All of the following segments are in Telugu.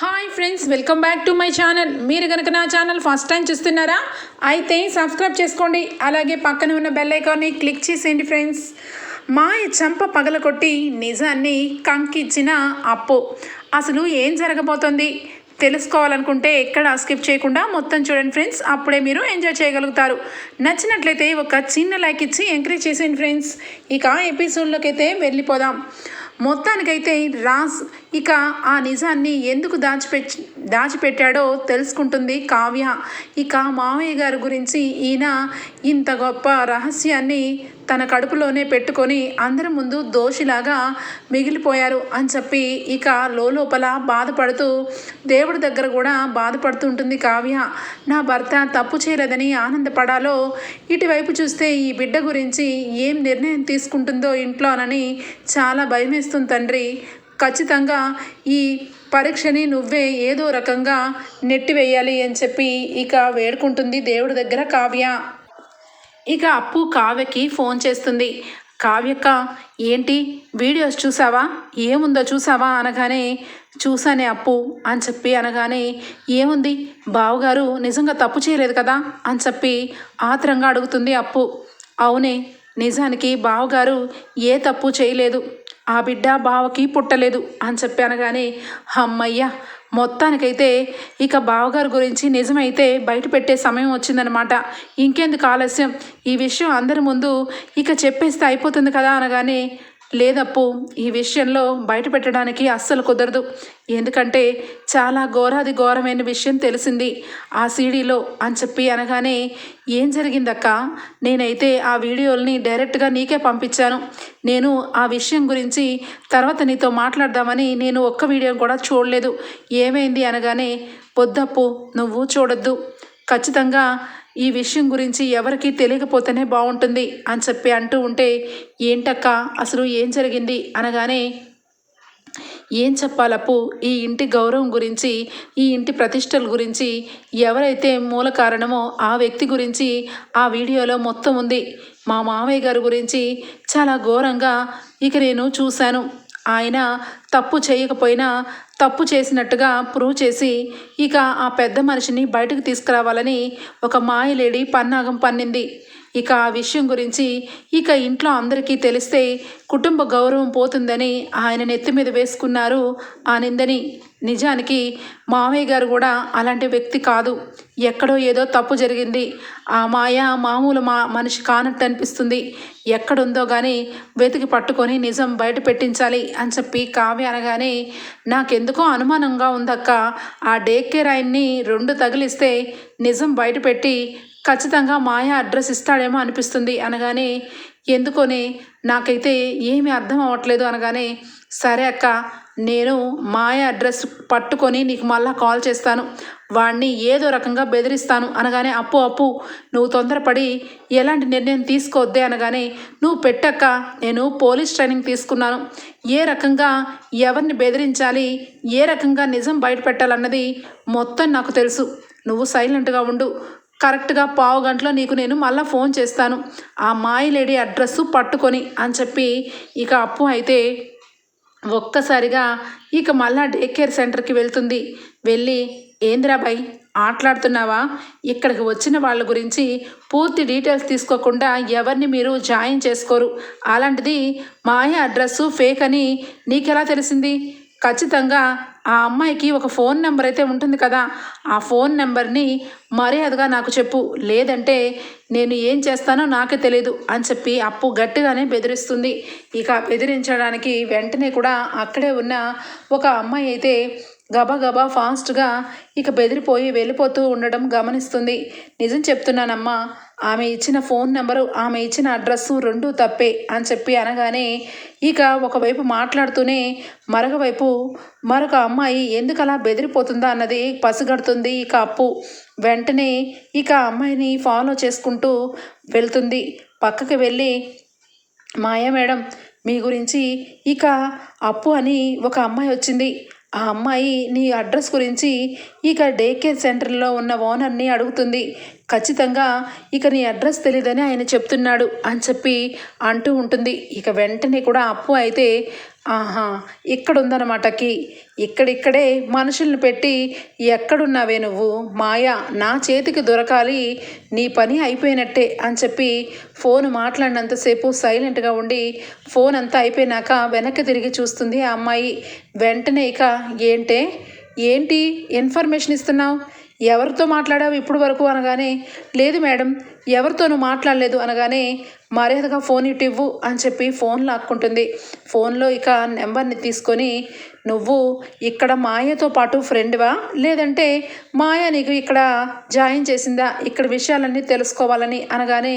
Hi friends welcome back to my channel మీరు కనుక నా ఛానల్ ఫస్ట్ టైం చూస్తున్నారా అయితే సబ్స్క్రైబ్ చేసుకోండి. అలాగే పక్కన ఉన్న బెల్ ఐకాన్ని క్లిక్ చేసేయండి ఫ్రెండ్స్ మాయ చంప పగలకొట్టి నిజాన్ని కంకిచ్చిన అప్పు. అసలు ఏం జరగబోతోంది? తెలుసుకోవాలనుకుంటే ఎక్కడ స్కిప్ చేయకుండా మొత్తం చూడండి ఫ్రెండ్స్ అప్పుడే మీరు ఎంజాయ్ చేయగలుగుతారు. నచ్చినట్లయితే ఒక చిన్న లైక్ ఇచ్చి ఎంకరేజ్ చేసేయండి ఫ్రెండ్స్ ఇక ఎపిసోడ్లోకి అయితే వెళ్ళిపోదాం. మొత్తానికైతే రాజ్ ఇక ఆ నిజాన్ని ఎందుకు దాచిపెట్ దాచిపెట్టాడో తెలుసుకుంటుంది కావ్య. ఇక మావయ్య గారి గురించి ఈయన ఇంత గొప్ప రహస్యాన్ని తన కడుపులోనే పెట్టుకొని అందరి ముందు దోషిలాగా మిగిలిపోయారు అని చెప్పి ఇక లోపల బాధపడుతూ దేవుడి దగ్గర కూడా బాధపడుతూ ఉంటుంది కావ్య. నా భర్త తప్పు చేయలేదని ఆనందపడాలో ఇటువైపు చూస్తే ఈ బిడ్డ గురించి ఏం నిర్ణయం తీసుకుంటుందో ఇంట్లోనని చాలా భయమేస్తుంది తండ్రి. ఖచ్చితంగా ఈ పరీక్షని నువ్వే ఏదో రకంగా నెట్టివేయాలి అని చెప్పి ఇక వేడుకుంటుంది దేవుడి దగ్గర కావ్య. ఇక అప్పు కావ్యకి ఫోన్ చేస్తుంది. కావ్యక్క ఏంటి? వీడియోస్ చూసావా? ఏముందో చూసావా అనగానే చూసానే అప్పు అని చెప్పి అనగానే ఏముంది? బావగారు నిజంగా తప్పు చేయలేదు కదా? అని చెప్పి ఆత్రంగా అడుగుతుంది అప్పు. అవునే నిజానికి బావగారు ఏ తప్పు చేయలేదు. ఆ బిడ్డ బావకి పుట్టలేదు అని చెప్పి అనగానే అమ్మయ్య మొత్తానికైతే ఇక బావగారి గురించి నిజమైతే బయట పెట్టే సమయం వచ్చిందనమాట ఇంకెందుకు ఆలస్యం? ఈ విషయం అందరి ముందు ఇక చెప్పేస్తే అయిపోతుంది కదా అనగానే లేదప్పు. ఈ విషయంలో బయట పెట్టడానికి అస్సలు కుదరదు. ఎందుకంటే చాలా ఘోరాది ఘోరమైన విషయం తెలిసింది ఆ సీడీలో అని చెప్పి అనగానే ఏం జరిగిందక్క? నేనైతే ఆ వీడియోల్ని డైరెక్ట్గా నీకే పంపించాను. నేను ఆ విషయం గురించి తర్వాత నీతో మాట్లాడదామని నేను ఒక్క వీడియో కూడా చూడలేదు. ఏమైంది? అనగానే పొద్దప్పు నువ్వు చూడొద్దు. ఖచ్చితంగా ఈ విషయం గురించి ఎవరికి తెలియకపోతేనే బాగుంటుంది అని చెప్పి అంటూ ఉంటే ఏంటక్క? అసలు ఏం జరిగింది? అనగానే ఏం చెప్పాలప్పు? ఈ ఇంటి గౌరవం గురించి ఈ ఇంటి ప్రతిష్టల గురించి ఎవరైతే మూల కారణమో ఆ వ్యక్తి గురించి ఆ వీడియోలో మొత్తం ఉంది. మా మామయ్య గారి గురించి చాలా ఘోరంగా ఇక నేను చూశాను. ఆయన తప్పు చేయకపోయినా తప్పు చేసినట్టుగా ప్రూవ్ చేసి ఇక ఆ పెద్ద మనిషిని బయటకు తీసుకురావాలని ఒక మాయలేడి పన్నాగం పన్నింది. ఇక ఆ విషయం గురించి ఇక ఇంట్లో అందరికీ తెలిస్తే కుటుంబ గౌరవం పోతుందని ఆయన నెత్తి మీద వేసుకున్నారు ఆ నిందని. నిజానికి మామయ్య గారు కూడా అలాంటి వ్యక్తి కాదు. ఎక్కడో ఏదో తప్పు జరిగింది. ఆ మాయ మామూలు మా మనిషి కానట్టు అనిపిస్తుంది. ఎక్కడుందో కానీ వెతికి పట్టుకొని నిజం బయట పెట్టించాలి అని చెప్పి కావ్య అనగానే నాకెందుకో అనుమానంగా ఉందక్క. ఆ డేకేర్ ఆయన్ని రెండు తగిలిస్తే నిజం బయటపెట్టి ఖచ్చితంగా మాయ అడ్రస్ ఇస్తాడేమో అనిపిస్తుంది అనగానే ఎందుకొని? నాకైతే ఏమి అర్థం అవ్వట్లేదు అనగానే సరే అక్క నేను మాయ అడ్రస్ పట్టుకొని నీకు మళ్ళా కాల్ చేస్తాను. వాడిని ఏదో రకంగా బెదిరిస్తాను. అనగానే అప్పు అప్పు నువ్వు తొందరపడి ఎలాంటి నిర్ణయం తీసుకోవద్దే అనగానే నువ్వు పెట్టక్క నేను పోలీస్ ట్రైనింగ్ తీసుకున్నాను. ఏ రకంగా ఎవరిని బెదిరించాలి ఏ రకంగా నిజం బయట పెట్టాలన్నది మొత్తం నాకు తెలుసు. నువ్వు సైలెంట్గా ఉండు. కరెక్ట్గా పావు గంటలో నీకు నేను మళ్ళీ ఫోన్ చేస్తాను. ఆ మాయ లేడీ అడ్రస్ పట్టుకొని అని చెప్పి ఇక అప్పు అయితే ఒక్కసారిగా ఇక మళ్ళా డే కేర్ సెంటర్కి వెళ్తుంది. వెళ్ళి ఏంద్రాబాయ్ ఆటలాడుతున్నావా? ఇక్కడికి వచ్చిన వాళ్ళ గురించి పూర్తి డీటెయిల్స్ తీసుకోకుండా ఎవరిని మీరు జాయిన్ చేసుకోరు. అలాంటిది మాయ అడ్రస్సు ఫేక్ అని నీకెలా తెలిసింది? ఖచ్చితంగా ఆ అమ్మాయికి ఒక ఫోన్ నెంబర్ అయితే ఉంటుంది కదా ఆ ఫోన్ నెంబర్ని మర్యాదగా నాకు చెప్పు. లేదంటే నేను ఏం చేస్తానో నాకే తెలియదు అని చెప్పి అప్పు గట్టిగానే బెదిరిస్తుంది. ఇక బెదిరించడానికి వెంటనే కూడా అక్కడే ఉన్న ఒక అమ్మాయి అయితే గబగబా ఫాస్ట్గా ఇక బెదిరిపోయి వెళ్ళిపోతూ ఉండడం గమనిస్తుంది. నిజం చెప్తున్నానమ్మా ఆమె ఇచ్చిన ఫోన్ నెంబరు ఆమె ఇచ్చిన అడ్రస్సు రెండూ తప్పే అని చెప్పి అనగానే ఇక ఒకవైపు మాట్లాడుతూనే మరొక వైపు మరొక అమ్మాయి ఎందుకలా బెదిరిపోతుందా అన్నది పసిగడుతుంది ఇక అప్పు. వెంటనే ఇక అమ్మాయిని ఫాలో చేసుకుంటూ వెళ్తుంది. పక్కకి వెళ్ళి మాయా మేడం మీ గురించి ఇక అప్పు అని ఒక అమ్మాయి వచ్చింది. ఆ అమ్మాయి నీ అడ్రస్ గురించి ఇక డే కేర్ సెంటర్లో ఉన్న ఓనర్ని అడుగుతుంది. ఖచ్చితంగా ఇక నీ అడ్రస్ తెలియదని ఆయన చెప్తున్నాడు అని చెప్పి అంటూ ఉంటుంది. ఇక వెంటనే కూడా అప్పు అయితే ఆహా ఇక్కడ ఉందన్నమాటకి ఇక్కడిక్కడే మనుషుల్ని పెట్టి ఎక్కడున్నావే నువ్వు? మాయా? నా చేతికి దొరకాలి. నీ పని అయిపోయినట్టే అని చెప్పి ఫోన్ మాట్లాడినంతసేపు సైలెంట్గా ఉండి ఫోన్ అంతా అయిపోయినాక వెనక్కి తిరిగి చూస్తుంది ఆ అమ్మాయి. వెంటనే ఇక ఏంటే? ఏంటి? ఇన్ఫర్మేషన్ ఇస్తున్నావు? ఎవరితో మాట్లాడావు ఇప్పుడు వరకు అనగానే లేదు మేడం ఎవరితోనూ మాట్లాడలేదు అనగానే మర్యాదగా ఫోన్ ఇటు ఇవ్వు అని చెప్పి ఫోన్ లాక్కుంటుంది. ఫోన్లో ఇక నెంబర్ని తీసుకొని నువ్వు ఇక్కడ మాయతో పాటు ఫ్రెండ్వా? లేదంటే మాయ నీకు ఇక్కడ జాయిన్ చేసిందా? ఇక్కడ విషయాలన్నీ తెలుసుకోవాలని అనగానే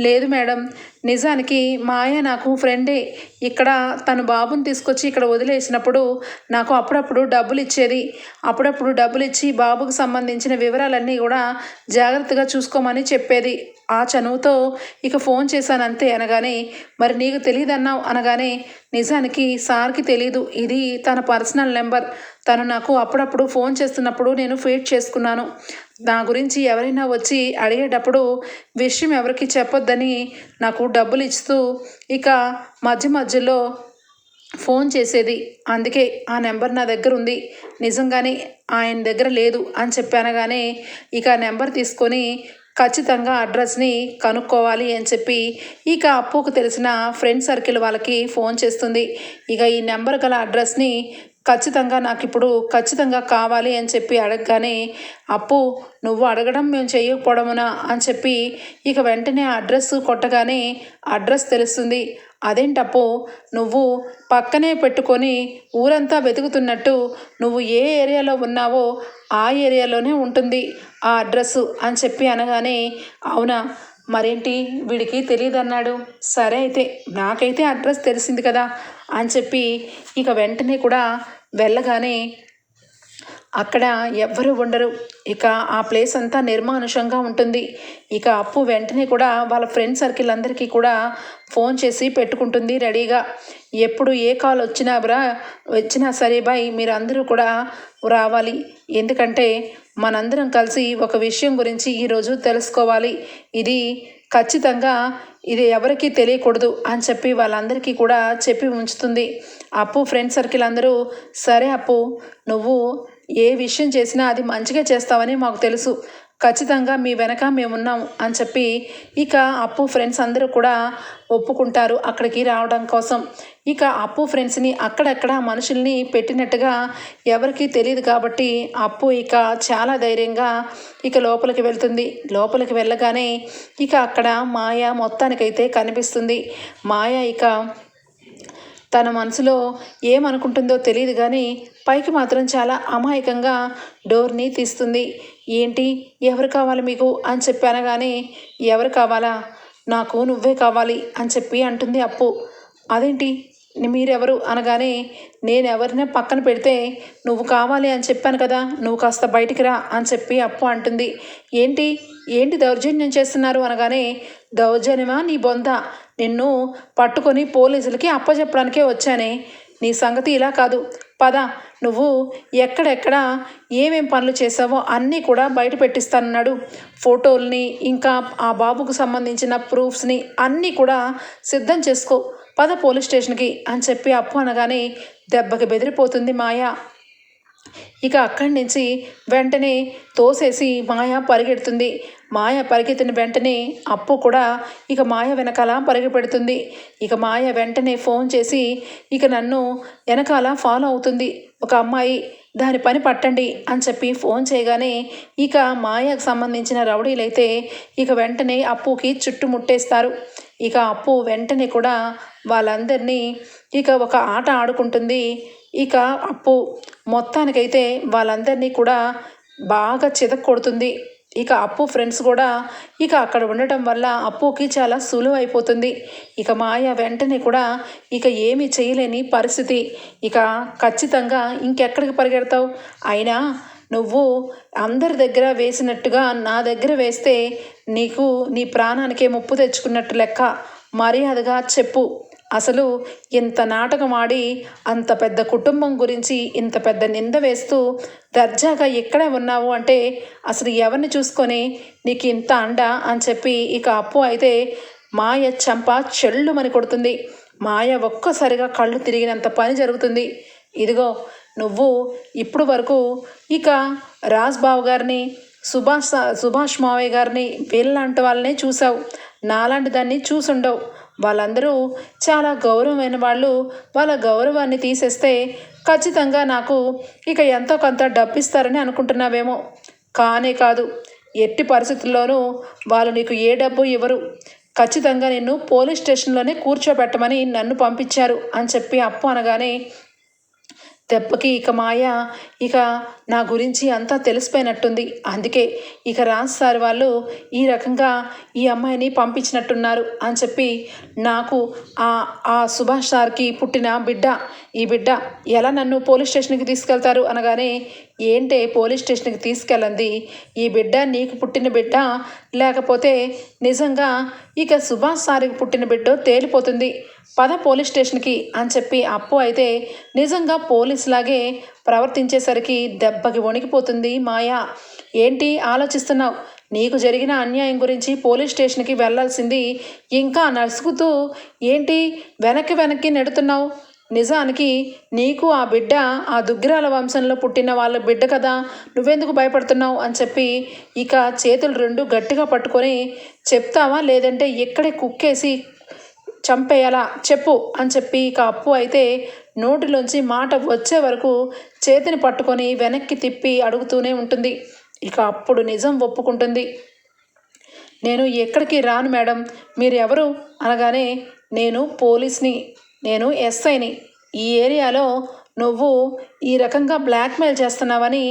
లేదు మేడం నిజానికి మాయ నాకు ఫ్రెండే. ఇక్కడ తను బాబుని తీసుకొచ్చి ఇక్కడ వదిలేసినప్పుడు నాకు అప్పుడప్పుడు డబ్బులు ఇచ్చేది అప్పుడప్పుడు డబ్బులు ఇచ్చి బాబుకు సంబంధించిన వివరాలన్నీ కూడా జాగ్రత్తగా చూసుకోమని చెప్పేది. ఆ చనువుతో ఇక ఫోన్ చేశాను అంతే అనగానే మరి నీకు తెలియదన్నావు అనగానే నిజానికి సార్కి తెలీదు. ఇది తన పర్సనల్ నెంబర్. తను నాకు అప్పుడప్పుడు ఫోన్ చేస్తున్నప్పుడు నేను ఫీడ్ చేసుకున్నాను. నా గురించి ఎవరైనా వచ్చి అడిగేటప్పుడు విషయం ఎవరికి చెప్పొద్దని నాకు డబ్బులు ఇస్తూ ఇక మధ్య మధ్యలో ఫోన్ చేసేది. అందుకే ఆ నెంబర్ నా దగ్గర ఉంది. నిజంగానే ఆయన దగ్గర లేదు అని చెప్పానగానే ఇక ఆ నెంబర్ తీసుకొని ఖచ్చితంగా అడ్రస్ని కనుక్కోవాలి అని చెప్పి ఇక అప్పుకు తెలిసిన ఫ్రెండ్ సర్కిల్ వాళ్ళకి ఫోన్ చేస్తుంది. ఇక ఈ నెంబర్ గల అడ్రస్ని ఖచ్చితంగా నాకు ఇప్పుడు ఖచ్చితంగా కావాలి అని చెప్పి అడగగానే అప్పు నువ్వు అడగడం మేము చేయకపోవడమునా? అని చెప్పి ఇక వెంటనే అడ్రస్ కొట్టగానే అడ్రస్ తెలుస్తుంది. అదేంటప్పు నువ్వు పక్కనే పెట్టుకొని ఊరంతా వెతుకుతున్నట్టు నువ్వు ఏ ఏరియాలో ఉన్నావో ఆ ఏరియాలోనే ఉంటుంది ఆ అడ్రస్ అని చెప్పి అనగానే అవునా? మరేంటి? వీడికి తెలియదు అన్నాడు సరే అయితే నాకైతే అడ్రస్ తెలిసింది కదా అని చెప్పి ఇక వెంటనే కూడా వెళ్ళగానే అక్కడ ఎవ్వరు ఉండరు. ఇక ఆ ప్లేస్ అంతా నిర్మానుషంగా ఉంటుంది. ఇక అప్పు వెంటనే కూడా వాళ్ళ ఫ్రెండ్ సర్కిల్ అందరికీ కూడా ఫోన్ చేసి పెట్టుకుంటుంది రెడీగా. ఎప్పుడు ఏ కాల్ వచ్చినా బ్రా వచ్చినా సరే బాయ్ మీరు అందరూ కూడా రావాలి. ఎందుకంటే మనందరం కలిసి ఒక విషయం గురించి ఈరోజు తెలుసుకోవాలి. ఇది ఖచ్చితంగా ఇది ఎవరికీ తెలియకూడదు అని చెప్పి వాళ్ళందరికీ కూడా చెప్పి ఉంచుతుంది. అప్పు ఫ్రెండ్ సర్కిల్ అందరూ సరే అప్పు నువ్వు ఏ విషయం చేసినా అది మంచిగా చేస్తావని మాకు తెలుసు. ఖచ్చితంగా మీ వెనక మేమున్నాం అని చెప్పి ఇక అప్పు ఫ్రెండ్స్ అందరూ కూడా ఒప్పుకుంటారు అక్కడికి రావడం కోసం. ఇక అప్పు ఫ్రెండ్స్ని అక్కడక్కడ మనుషుల్ని పెట్టినట్టుగా ఎవరికీ తెలియదు కాబట్టి అప్పు ఇక చాలా ధైర్యంగా ఇక లోపలికి వెళ్తుంది. లోపలికి వెళ్ళగానే ఇక అక్కడ మాయ మొత్తానికైతే కనిపిస్తుంది. మాయ ఇక తన మనసులో ఏమనుకుంటుందో తెలియదు కానీ పైకి మాత్రం చాలా అమాయకంగా డోర్ని తీస్తుంది. ఏంటి? ఎవరు కావాలి మీకు? అని చెప్పి అనగానే ఎవరు కావాలా? నాకు నువ్వే కావాలి అని చెప్పి అంటుంది అప్పు. అదేంటి? మీరెవరు అనగానే నేను ఎవరిని పక్కన పెడితే నువ్వు కావాలి అని చెప్పాను కదా నువ్వు కాస్త బయటికి రా అని చెప్పి అప్పు అంటుంది. ఏంటి? ఏంటి దౌర్జన్యం చేస్తున్నారు అనగానే దౌర్జన్యమా నీ బొంద నిన్ను పట్టుకొని పోలీసులకి అప్పచెప్పడానికే వచ్చానే. నీ సంగతి ఇలా కాదు. పద నువ్వు ఎక్కడెక్కడ ఏమేం పనులు చేసావో అన్నీ కూడా బయట పెట్టిస్తానన్నాడు. ఫోటోల్ని ఇంకా ఆ బాబుకు సంబంధించిన ప్రూఫ్స్ని అన్నీ కూడా సిద్ధం చేసుకో. పద పోలీస్ స్టేషన్కి అని చెప్పి అప్పు అనగానే దెబ్బకి బెదిరిపోతుంది మాయ. ఇక అక్కడి నుంచి వెంటనే తోసేసి మాయ పరిగెడుతుంది. మాయ పరిగెత్తిన వెంటనే అప్పు కూడా ఇక మాయ వెనకాల పరిగెపెడుతుంది ఇక మాయ వెంటనే ఫోన్ చేసి ఇక నన్ను వెనకాల ఫాలో అవుతుంది. ఒక అమ్మాయి దాని పని పట్టండి అని చెప్పి ఫోన్ చేయగానే ఇక మాయకు సంబంధించిన రౌడీలైతే ఇక వెంటనే అప్పుకి చుట్టుముట్టేస్తారు. ఇక అప్పు వెంటనే కూడా వాళ్ళందరినీ ఇక ఒక ఆట ఆడుకుంటుంది. ఇక అప్పు మొత్తానికైతే వాళ్ళందరినీ కూడా బాగా చితక్కొడుతుంది ఇక అప్పు ఫ్రెండ్స్ కూడా ఇక అక్కడ ఉండటం వల్ల అప్పుకి చాలా సులువు అయిపోతుంది. ఇక మాయ వెంటనే కూడా ఇక ఏమీ చేయలేని పరిస్థితి. ఇక ఖచ్చితంగా ఇంకెక్కడికి పరిగెడతావు? అయినా నువ్వు అందరి దగ్గర వేసినట్టుగా నా దగ్గర వేస్తే నీకు నీ ప్రాణానికే ముప్పు తెచ్చుకున్నట్టు లెక్క. మర్యాదగా చెప్పు. అసలు ఇంత నాటకం ఆడి అంత పెద్ద కుటుంబం గురించి ఇంత పెద్ద నింద వేస్తూ దర్జాగా ఎక్కడే ఉన్నావు అంటే అసలు ఎవరిని చూసుకొని నీకు ఇంత అండ అని చెప్పి ఇక అప్పు అయితే మాయ చంప చెల్లుమని కొడుతుంది. మాయ ఒక్కసారిగా కళ్ళు తిరిగినంత పని జరుగుతుంది. ఇదిగో నువ్వు ఇప్పుడు వరకు ఇక రాజ్బాబు గారిని సుభాష్ సుభాష్ మావయ్య గారిని వీళ్ళంటి వాళ్ళనే చూసావు. నాలాంటి దాన్ని చూసుండవు. వాళ్ళందరూ చాలా గౌరవమైన వాళ్ళు. వాళ్ళ గౌరవాన్ని తీసేస్తే ఖచ్చితంగా నాకు ఇక ఎంతో కొంత డబ్బిస్తారని అనుకుంటున్నావేమో. కానే కాదు ఎట్టి పరిస్థితుల్లోనూ వాళ్ళు నీకు ఏ డబ్బు ఇవ్వరు. ఖచ్చితంగా నిన్ను పోలీస్ స్టేషన్లోనే కూర్చోబెట్టమని నన్ను పంపించారు అని చెప్పి అప్పు అనగానే దెబ్బకి ఇక మాయ ఇక నా గురించి అంతా తెలిసిపోయినట్టుంది. అందుకే ఇక రాజ్ సార్ వాళ్ళు ఈ రకంగా ఈ అమ్మాయిని పంపించినట్టున్నారు అని చెప్పి నాకు ఆ ఆ సుభాష్ సార్కి పుట్టిన బిడ్డ ఈ బిడ్డ ఎలా నన్ను పోలీస్ స్టేషన్కి తీసుకెళ్తారు అనగానే ఏంటే పోలీస్ స్టేషన్కి తీసుకెళ్ళంది? ఈ బిడ్డ నీకు పుట్టిన బిడ్డ? లేకపోతే నిజంగా ఇక సుభాష్ సార్కి పుట్టిన బిడ్డ తేలిపోతుంది. పద పోలీస్ స్టేషన్కి అని చెప్పి అప్పు అయితే నిజంగా పోలీస్ లాగే ప్రవర్తించేసరికి దెబ్బకి వణికిపోతుంది మాయా. ఏంటి ఆలోచిస్తున్నావు? నీకు జరిగిన అన్యాయం గురించి పోలీస్ స్టేషన్కి వెళ్ళాల్సింది ఇంకా నసుగుతూ ఏంటి వెనక్కి వెనక్కి నెడుతున్నావు? నిజానికి నీకు ఆ బిడ్డ ఆ దుగ్గిరాల వంశంలో పుట్టిన వాళ్ళ బిడ్డ కదా. నువ్వెందుకు భయపడుతున్నావు? అని చెప్పి ఇక చేతులు రెండు గట్టిగా పట్టుకొని చెప్తావా లేదంటే ఇక్కడే కుక్కేసి చంపేయాలా? చెప్పు అని చెప్పి ఇక అప్పు అయితే నోటిలోంచి మాట వచ్చే వరకు చేతిని పట్టుకొని వెనక్కి తిప్పి అడుగుతూనే ఉంటుంది. ఇక అప్పుడు నిజం ఒప్పుకుంటుంది. నేను ఎక్కడికి రాను మేడం. మీరు ఎవరు అనగానే నేను పోలీస్ని. నేను ఎస్ఐని. ఈ ఏరియాలో నువ్వు ఈ రకంగా బ్లాక్మెయిల్ చేస్తున్నావని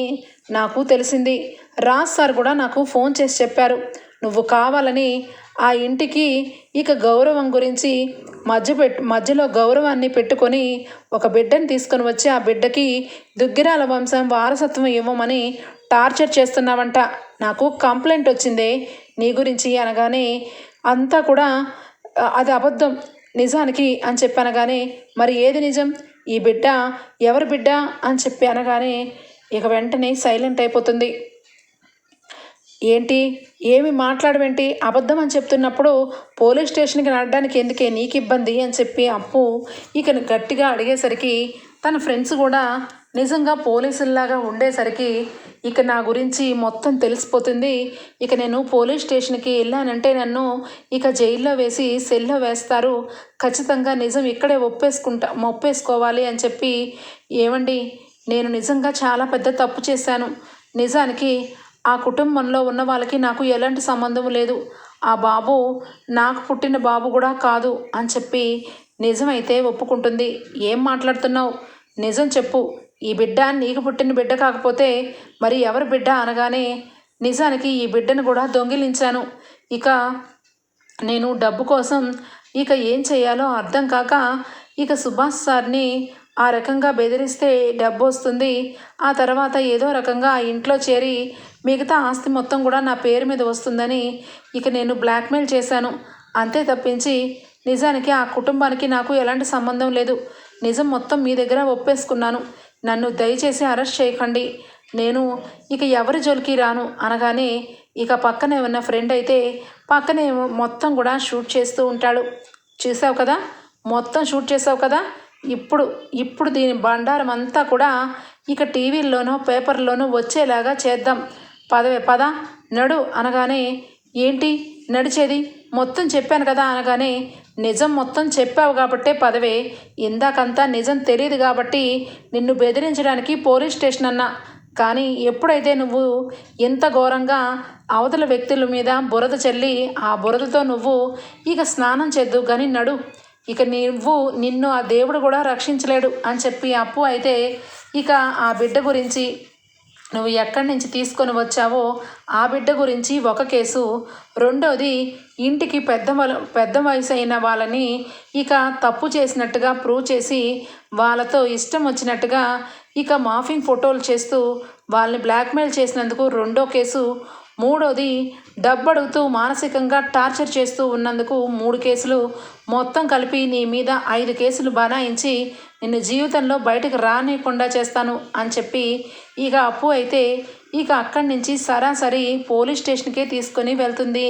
నాకు తెలిసింది. రాజ్ సార్ కూడా నాకు ఫోన్ చేసి చెప్పారు. నువ్వు కావాలని ఆ ఇంటికి ఇక గౌరవం గురించి మధ్య పెట్ మధ్యలో గౌరవాన్ని పెట్టుకొని ఒక బిడ్డని తీసుకొని వచ్చి ఆ బిడ్డకి దుగ్గిరాల వంశం వారసత్వం ఇవ్వమని టార్చర్ చేస్తున్నావంట. నాకు కంప్లైంట్ వచ్చిందే నీ గురించి అనగానే అంతా కూడా అది అబద్ధం. నిజానికి అని చెప్పి అనగానే మరి ఏది నిజం? ఈ బిడ్డ ఎవరి బిడ్డ? అని చెప్పి అనగానే ఇక వెంటనే సైలెంట్ అయిపోతుంది. ఏంటి? ఏమి మాట్లాడవేంటి? అబద్ధం అని చెప్తున్నప్పుడు పోలీస్ స్టేషన్కి నడడానికి ఎందుకే నీకు ఇబ్బంది అని చెప్పి అప్పు ఇక గట్టిగా అడిగేసరికి తన ఫ్రెండ్స్ కూడా నిజంగా పోలీసుల్లాగా ఉండేసరికి ఇక నా గురించి మొత్తం తెలిసిపోతుంది. ఇక నేను పోలీస్ స్టేషన్కి వెళ్ళానంటే నన్ను ఇక జైల్లో వేసి సెల్లో వేస్తారు. ఖచ్చితంగా నిజం ఇక్కడే ఒప్పేసుకుంటా ఒప్పేసుకోవాలి అని చెప్పి ఏమండి నేను నిజంగా చాలా పెద్ద తప్పు చేశాను. నిజానికి ఆ కుటుంబంలో ఉన్న వాళ్ళకి నాకు ఎలాంటి సంబంధం లేదు. ఆ బాబు నాకు పుట్టిన బాబు కూడా కాదు అని చెప్పి నిజమైతే ఒప్పుకుంటుంది. ఏం మాట్లాడుతున్నావు? నిజం చెప్పు. ఈ బిడ్డ నీకు పుట్టిన బిడ్డ కాకపోతే మరి ఎవరి బిడ్డ అనగానే నిజానికి ఈ బిడ్డను కూడా దొంగిలించాను. ఇక నేను డబ్బు కోసం ఇక ఏం చేయాలో అర్థం కాక ఇక సుభాష్ సార్ని ఆ రకంగా బెదిరిస్తే డబ్బు వస్తుంది ఆ తర్వాత ఏదో రకంగా ఆ ఇంట్లో చేరి మిగతా ఆస్తి మొత్తం కూడా నా పేరు మీద వస్తుందని ఇక నేను బ్లాక్మెయిల్ చేశాను. అంతే తప్పించి నిజానికి ఆ కుటుంబానికి నాకు ఎలాంటి సంబంధం లేదు. నిజం మొత్తం మీ దగ్గర ఒప్పేసుకున్నాను. నన్ను దయచేసి అరెస్ట్ చేయకండి. నేను ఇక ఎవరి జోలికి రాను అనగానే ఇక పక్కనే ఉన్న ఫ్రెండ్ అయితే పక్కనే మొత్తం కూడా షూట్ చేస్తూ ఉంటాడు. చూసావు కదా? మొత్తం షూట్ చేసావు కదా? ఇప్పుడు ఇప్పుడు దీని బండారం అంతా కూడా ఇక టీవీల్లోనూ పేపర్లోనూ వచ్చేలాగా చేద్దాం. పదవే పద. నడు అనగానే ఏంటి? నడిచేది? మొత్తం చెప్పాను కదా అనగానే నిజం మొత్తం చెప్పావు కాబట్టే పదవే. ఇందాకంతా నిజం తెలియదు కాబట్టి నిన్ను బెదిరించడానికి పోలీస్ స్టేషన్ అన్నా. కానీ ఎప్పుడైతే నువ్వు ఎంత ఘోరంగా అవతల వ్యక్తుల మీద బురద చల్లి ఆ బురదతో నువ్వు ఇక స్నానం చేద్దు కానీ నడు. ఇక నువ్వు నిన్ను ఆ దేవుడు కూడా రక్షించలేడు అని చెప్పి అప్పు అయితే ఇక ఆ బిడ్డ గురించి నువ్వు ఎక్కడి నుంచి తీసుకొని వచ్చావో ఆ బిడ్డ గురించి ఒక కేసు. రెండోది ఇంటికి పెద్ద పెద్ద వయసు అయిన వాళ్ళని ఇక తప్పు చేసినట్టుగా ప్రూవ్ చేసి వాళ్ళతో ఇష్టం వచ్చినట్టుగా ఇక మాఫింగ్ ఫోటోలు చేస్తూ వాళ్ళని బ్లాక్మెయిల్ చేసినందుకు రెండో కేసు. మూడోది డబ్బు అడుగుతూ మానసికంగా టార్చర్ చేస్తూ ఉన్నందుకు మూడు కేసులు. మొత్తం కలిపి నీ మీద ఐదు కేసులు బనాయించి నిన్ను జీవితంలో బయటకు రానియకుండా చేస్తాను అని చెప్పి ఇక అప్పు అయితే ఇక అక్కడి నుంచి సరాసరి పోలీస్ స్టేషన్కే తీసుకొని వెళ్తుంది.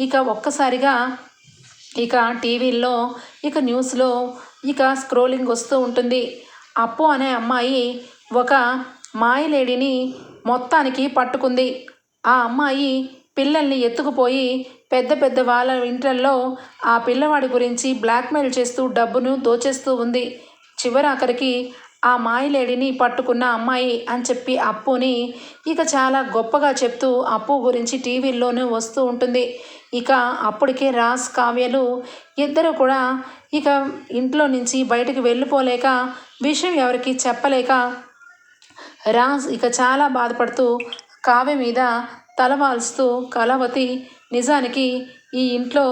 ఇక ఒక్కసారిగా ఇక టీవీల్లో ఇక న్యూస్లో ఇక స్క్రోలింగ్ వస్తూ ఉంటుంది. అప్పు అనే అమ్మాయి ఒక మాయలేడిని మొత్తానికి పట్టుకుంది. ఆ అమ్మాయి పిల్లల్ని ఎత్తుకుపోయి పెద్ద పెద్ద వాళ్ళ ఇంట్లల్లో ఆ పిల్లవాడి గురించి బ్లాక్మెయిల్ చేస్తూ డబ్బును దోచేస్తూ ఉంది. చివరాఖరికి ఆ మాయలేడిని పట్టుకున్న అమ్మాయి అని చెప్పి అప్పుని ఇక చాలా గొప్పగా చెప్తూ అప్పు గురించి టీవీల్లోనూ వస్తూ ఉంటుంది. ఇక అప్పటికే రాస్ కావ్యలు ఇద్దరు కూడా ఇక ఇంట్లో నుంచి బయటకు వెళ్ళిపోలేక విషయం ఎవరికి చెప్పలేక రాజ్ ఇక చాలా బాధపడుతూ కావ్య మీద తలవాల్స్తూ కళావతి నిజానికి ఈ ఇంట్లో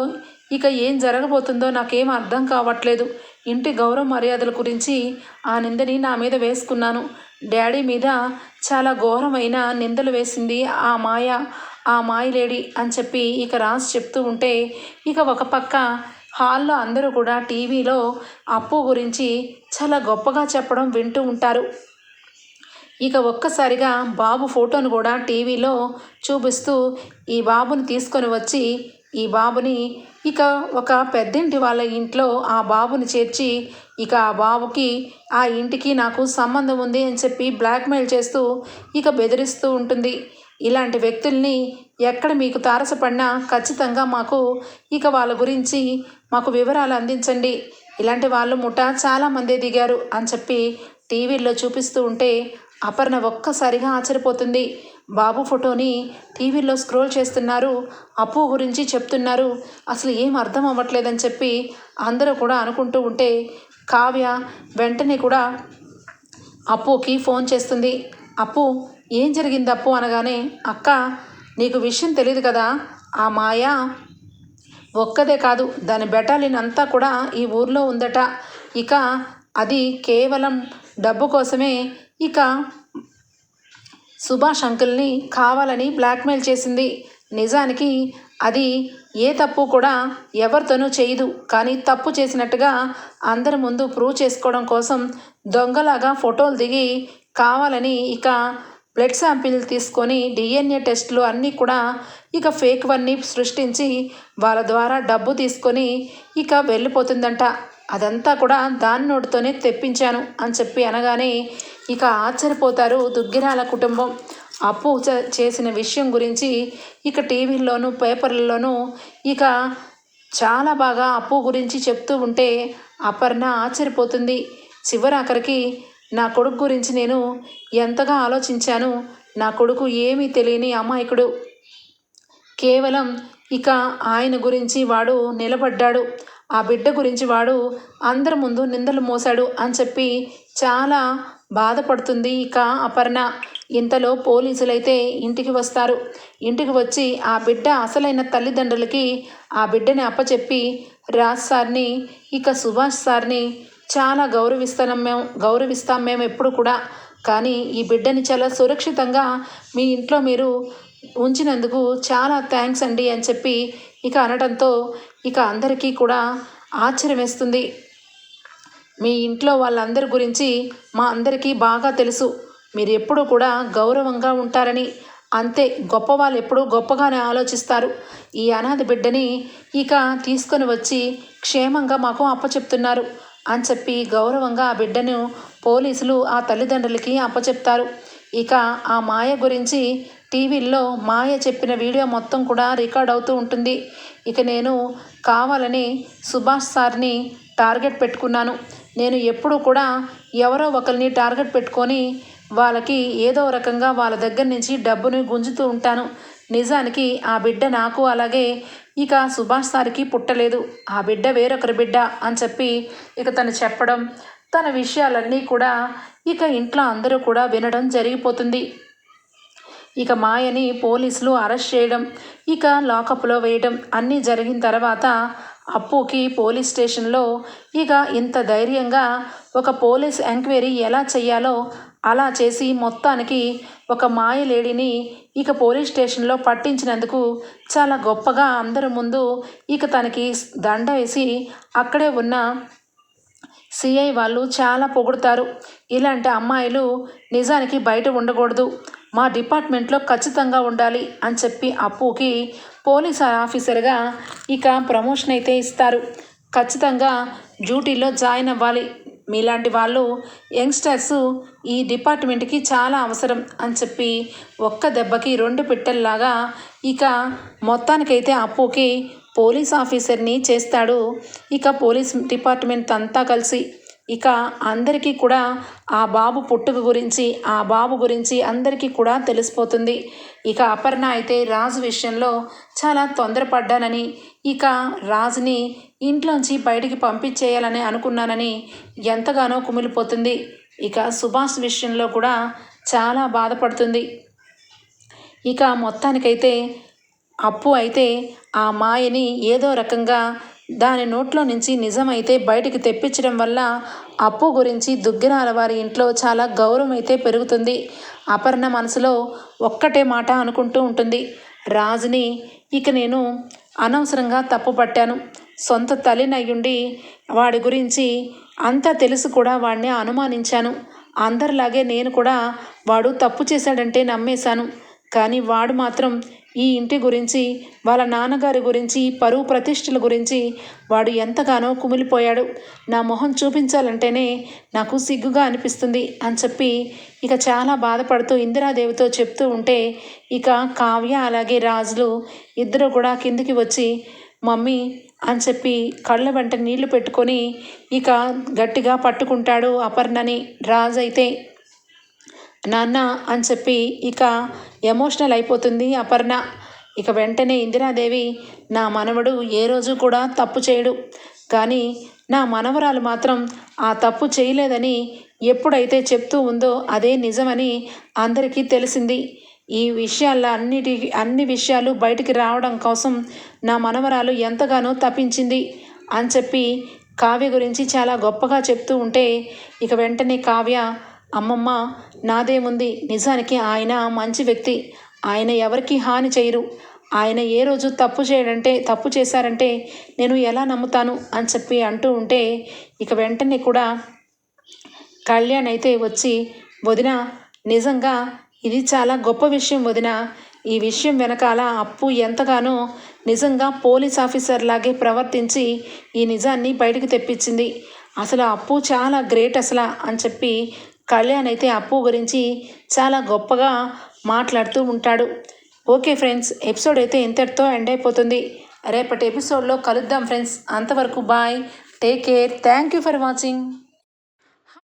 ఇక ఏం జరగబోతుందో నాకేం అర్థం కావట్లేదు. ఇంటి గౌరవ మర్యాదల గురించి ఆ నిందని నా మీద వేసుకున్నాను. డాడీ మీద చాలా ఘోరమైన నిందలు వేసింది ఆ మాయ ఆ మాయలేడి అని చెప్పి ఇక రాసి చెప్తూ ఉంటే ఇక ఒక పక్క హాల్లో అందరూ కూడా టీవీలో అప్పు గురించి చాలా గొప్పగా చెప్పడం వింటూ ఉంటారు. ఇక ఒక్కసారిగా బాబు ఫోటోను కూడా టీవీలో చూపిస్తూ ఈ బాబుని తీసుకొని వచ్చి ఈ బాబుని ఇక ఒక పెద్దింటి వాళ్ళ ఇంట్లో ఆ బాబుని చేర్చి ఇక ఆ బాబుకి ఆ ఇంటికి నాకు సంబంధం ఉంది అని చెప్పి బ్లాక్మెయిల్ చేస్తూ ఇక బెదిరిస్తూ ఉంటుంది. ఇలాంటి వ్యక్తుల్ని ఎక్కడ మీకు తారసపడినా ఖచ్చితంగా మాకు ఇక వాళ్ళ గురించి మాకు వివరాలు అందించండి. ఇలాంటి వాళ్ళు ముఠా చాలామంది దిగారు అని చెప్పి టీవీల్లో చూపిస్తూ ఉంటే అపర్ణ ఒక్కసారిగా ఆశ్చర్యపోతుంది. బాబు ఫోటోని టీవీలో స్క్రోల్ చేస్తున్నారు. అప్పు గురించి చెప్తున్నారు. అసలు ఏం అర్థం అవ్వట్లేదని చెప్పి అందరూ కూడా అనుకుంటూ ఉంటే కావ్య వెంటనే కూడా అప్పుకి ఫోన్ చేస్తుంది. అప్పు ఏం జరిగింది అప్పు అనగానే అక్క నీకు విషయం తెలియదు కదా. ఆ మాయ ఒక్కదే కాదు దాని బెటాలిన్ అంతా కూడా ఈ ఊర్లో ఉందట. ఇక అది కేవలం డబ్బు కోసమే ఇక సుభాష్ అంకుల్ని కావాలని బ్లాక్మెయిల్ చేసింది. నిజానికి అది ఏ తప్పు కూడా ఎవరితోనూ చేయదు. కానీ తప్పు చేసినట్టుగా అందరి ముందు ప్రూవ్ చేసుకోవడం కోసం దొంగలాగా ఫోటోలు దిగి కావాలని ఇక బ్లడ్ శాంపిల్ తీసుకొని డిఎన్ఏ టెస్టులు అన్నీ కూడా ఇక ఫేక్వన్నీ సృష్టించి వాళ్ళ ద్వారా డబ్బు తీసుకొని ఇక వెళ్ళిపోతుందంట. అదంతా కూడా దాని నోటితోనే తెప్పించాను అని చెప్పి అనగానే ఇక ఆశ్చర్యపోతారు దుగ్గిరాల కుటుంబం. అప్పు చేసిన విషయం గురించి ఇక టీవీల్లోనూ పేపర్లలోనూ ఇక చాలా బాగా అప్పు గురించి చెప్తూ ఉంటే అపర్ణ ఆశ్చర్యపోతుంది. చివరాఖరికి నా కొడుకు గురించి నేను ఎంతగా ఆలోచించాను? నా కొడుకు ఏమీ తెలియని అమాయకుడు. కేవలం ఇక ఆయన గురించి వాడు నిలబడ్డాడు. ఆ బిడ్డ గురించి వాడు అందరి ముందు నిందలు మోసాడు అని చెప్పి చాలా బాధపడుతుంది ఇక అపర్ణ. ఇంతలో పోలీసులైతే ఇంటికి వస్తారు. ఇంటికి వచ్చి ఆ బిడ్డ అసలైన తల్లిదండ్రులకి ఆ బిడ్డని అప్పచెప్పి రాజ్ సార్ని ఇక సుభాష్ సార్ని చాలా గౌరవిస్తాం మేము గౌరవిస్తాం మేము ఎప్పుడు కూడా. కానీ ఈ బిడ్డని చాలా సురక్షితంగా మీ ఇంట్లో మీరు ఉంచినందుకు చాలా థ్యాంక్స్ అండి అని చెప్పి ఇక అనడంతో ఇక అందరికీ కూడా ఆశ్చర్యం వేస్తుంది. మీ ఇంట్లో వాళ్ళందరి గురించి మా అందరికీ బాగా తెలుసు. మీరు ఎప్పుడూ కూడా గౌరవంగా ఉంటారని అంతే గొప్ప వాళ్ళు ఎప్పుడూ గొప్పగానే ఆలోచిస్తారు. ఈ అనాథ బిడ్డని ఇక తీసుకొని వచ్చి క్షేమంగా మాకు అప్పచెప్తున్నారు అని చెప్పి గౌరవంగా ఆ బిడ్డను పోలీసులు ఆ తల్లిదండ్రులకి అప్పచెప్తారు. ఇక ఆ మాయ గురించి టీవీల్లో మాయ చెప్పిన వీడియో మొత్తం కూడా రికార్డ్ అవుతూ ఉంటుంది. ఇక నేను కావాలని సుభాష్ సార్ని టార్గెట్ పెట్టుకున్నాను. నేను ఎప్పుడూ కూడా ఎవరో ఒకరిని టార్గెట్ పెట్టుకొని వాళ్ళకి ఏదో రకంగా వాళ్ళ దగ్గర నుంచి డబ్బుని గుంజుతూ ఉంటాను. నిజానికి ఆ బిడ్డ నాకు అలాగే ఇక సుభాష్ సార్కి పుట్టలేదు. ఆ బిడ్డ వేరొకరి బిడ్డ అని చెప్పి ఇక తను చెప్పడం తన విషయాలన్నీ కూడా ఇక ఇంట్లో అందరూ కూడా వినడం జరిగిపోతుంది. ఇక మాయని పోలీసులు అరెస్ట్ చేయడం ఇక లాకప్లో వేయడం అన్నీ జరిగిన తర్వాత అప్పుకి పోలీస్ స్టేషన్లో ఇక ఇంత ధైర్యంగా ఒక పోలీస్ ఎంక్వైరీ ఎలా చేయాలో అలా చేసి మొత్తానికి ఒక మాయ లేడీని ఇక పోలీస్ స్టేషన్లో పట్టించినందుకు చాలా గొప్పగా అందరి ముందు ఇక తనకి దండ వేసి అక్కడే ఉన్న సిఐ వాళ్ళు చాలా పొగుడుతారు. ఇలాంటి అమ్మాయిలు నిజానికి బయట ఉండకూడదు. మా డిపార్ట్మెంట్లో ఖచ్చితంగా ఉండాలి అని చెప్పి అప్పుకి పోలీస్ ఆఫీసర్గా ఇక ప్రమోషన్ అయితే ఇస్తారు. ఖచ్చితంగా డ్యూటీలో జాయిన్ అవ్వాలి. మీలాంటి వాళ్ళు యంగ్స్టర్స్ ఈ డిపార్ట్మెంట్కి చాలా అవసరం అని చెప్పి ఒక్క దెబ్బకి రెండు పిట్టల్లాగా ఇక మొత్తానికైతే అప్పుకి పోలీస్ ఆఫీసర్ని చేస్తాడు. ఇక పోలీస్ డిపార్ట్మెంట్ అంతా కలిసి ఇక అందరికీ కూడా ఆ బాబు పుట్టుక గురించి ఆ బాబు గురించి అందరికీ కూడా తెలిసిపోతుంది. ఇక అపర్ణ అయితే రాజు విషయంలో చాలా తొందరపడ్డానని ఇక రాజుని ఇంట్లోంచి బయటికి పంపించేయాలని అనుకున్నానని ఎంతగానో కుమిలిపోతుంది. ఇక సుభాష్ విషయంలో కూడా చాలా బాధపడుతుంది. ఇక మొత్తానికైతే అప్పు అయితే ఆ మాయని ఏదో రకంగా దాని నోట్లో నుంచి నిజమైతే బయటికి తెప్పించడం వల్ల అప్పు గురించి దుగ్గిరాల వారి ఇంట్లో చాలా గౌరవం అయితే పెరుగుతుంది. అపర్ణ మనసులో ఒక్కటే మాట అనుకుంటూ ఉంటుంది. రాజుని ఇక నేను అనవసరంగా తప్పు పట్టాను సొంత తల్లినయ్యుండి వాడి గురించి అంతా తెలుసు కూడా వాడిని అనుమానించాను. అందరిలాగే నేను కూడా వాడు తప్పు చేశాడంటే నమ్మేశాను. కానీ వాడు మాత్రం ఈ ఇంటి గురించి వాళ్ళ నాన్నగారి గురించి పరువు ప్రతిష్టల గురించి వాడు ఎంతగానో కుమిలిపోయాడు. నా మొహం చూపించాలంటేనే నాకు సిగ్గుగా అనిపిస్తుంది అని చెప్పి ఇక చాలా బాధపడుతూ ఇందిరాదేవితో చెప్తూ ఉంటే ఇక కావ్య అలాగే రాజులు ఇద్దరు కూడా కిందికి వచ్చి మమ్మీ అని చెప్పి కళ్ళ వెంట నీళ్ళు పెట్టుకొని ఇక గట్టిగా పట్టుకుంటాడు అపర్ణని. రాజు అయితే నాన్న అని చెప్పి ఇక ఎమోషనల్ అయిపోతుంది అపర్ణ. ఇక వెంటనే ఇందిరాదేవి నా మనవడు ఏ రోజు కూడా తప్పు చేయడు. కానీ నా మనవరాలు మాత్రం ఆ తప్పు చేయలేదని ఎప్పుడైతే చెప్తూ ఉందో అదే నిజమని అందరికీ తెలిసింది. ఈ విషయాల అన్నిటి అన్ని విషయాలు బయటికి రావడం కోసం నా మనవరాలు ఎంతగానో తప్పించింది అని చెప్పి కావ్య గురించి చాలా గొప్పగా చెప్తూ ఉంటే ఇక వెంటనే కావ్య అమ్మమ్మ నాదేముంది? నిజానికి ఆయన మంచి వ్యక్తి. ఆయన ఎవరికి హాని చేయరు. ఆయన ఏ రోజు తప్పు చేయడంటే తప్పు చేశారంటే నేను ఎలా నమ్ముతాను అని చెప్పి అంటూ ఉంటే ఇక వెంటనే కూడా కళ్యాణ్ అయితే వచ్చి వదిన నిజంగా ఇది చాలా గొప్ప విషయం వదిన. ఈ విషయం వెనకాల అప్పు ఎంతగానో నిజంగా పోలీస్ ఆఫీసర్ లాగే ప్రవర్తించి ఈ నిజాన్ని బయటకు తెప్పించింది. అసలు అప్పు చాలా గ్రేట్ అసలు అని చెప్పి కళ్యాణ్ అయితే అప్పు గురించి చాలా గొప్పగా మాట్లాడుతూ ఉంటాడు. ఓకే ఫ్రెండ్స్ ఎపిసోడ్ అయితే ఇంతటితో ఎండ్ అయిపోతుంది. రేపటి ఎపిసోడ్లో కలుద్దాం ఫ్రెండ్స్. అంతవరకు bye take care thank you for watching.